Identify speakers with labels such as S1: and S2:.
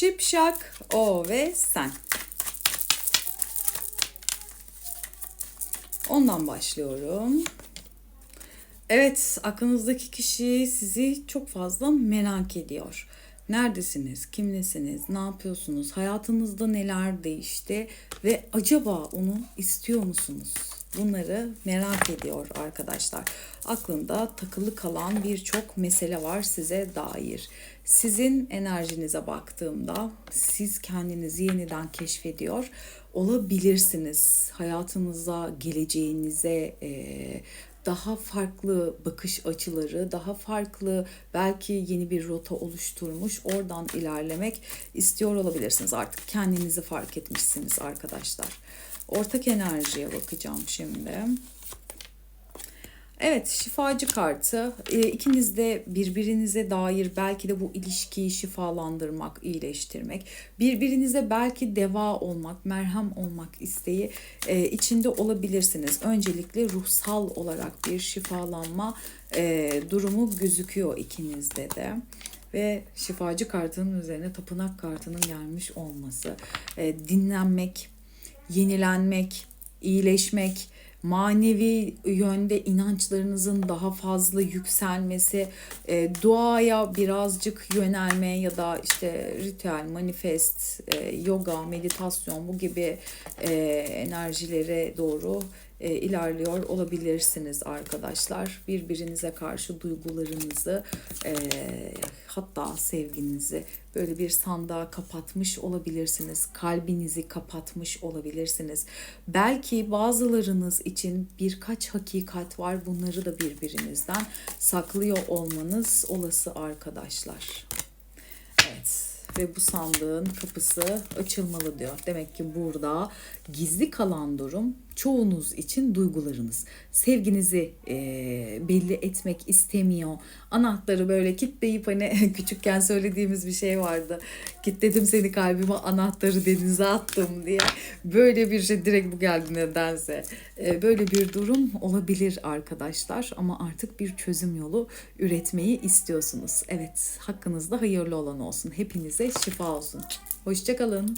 S1: şipşak o ve sen. Ondan başlıyorum. Evet, aklınızdaki kişi sizi çok fazla merak ediyor. Neredesiniz? Kimlesiniz? Ne yapıyorsunuz? Hayatınızda neler değişti ve acaba onu istiyor musunuz? Bunları merak ediyor arkadaşlar. Aklında takılı kalan birçok mesele var size dair. Sizin enerjinize baktığımda siz kendinizi yeniden keşfediyor olabilirsiniz. Hayatınıza, geleceğinize, daha farklı bakış açıları, daha farklı belki yeni bir rota oluşturmuş, oradan ilerlemek istiyor olabilirsiniz. Artık kendinizi fark etmişsiniz arkadaşlar. Ortak enerjiye bakacağım şimdi. Evet, şifacı kartı. E, ikiniz de birbirinize dair belki de bu ilişkiyi şifalandırmak, iyileştirmek, birbirinize belki deva olmak, merhem olmak isteği e, içinde olabilirsiniz. Öncelikle ruhsal olarak bir şifalanma e, durumu gözüküyor ikinizde de ve şifacı kartının üzerine tapınak kartının gelmiş olması, e, dinlenmek, yenilenmek, iyileşmek, manevi yönde inançlarınızın daha fazla yükselmesi, e, duaya birazcık yönelme ya da işte ritüel, manifest, e, yoga, meditasyon bu gibi e, enerjilere doğru e, ilerliyor olabilirsiniz arkadaşlar. Birbirinize karşı duygularınızı e, hatta sevginizi böyle bir sandığa kapatmış olabilirsiniz. Kalbinizi kapatmış olabilirsiniz. Belki bazılarınız için birkaç hakikat var. Bunları da birbirinizden saklıyor olmanız olası arkadaşlar. Ve bu sandığın kapısı açılmalı diyor. Demek ki burada gizli kalan durum çoğunuz için duygularınız. Sevginizi e, belli etmek istemiyor. Anahtarı böyle kitleyip hani küçükken söylediğimiz bir şey vardı. Kitledim seni kalbime anahtarı denize attım diye. Böyle bir şey direkt bu geldi nedense. E, böyle bir durum olabilir arkadaşlar ama artık bir çözüm yolu üretmeyi istiyorsunuz. Evet hakkınızda hayırlı olan olsun. Hepinize şifa olsun. Hoşçakalın.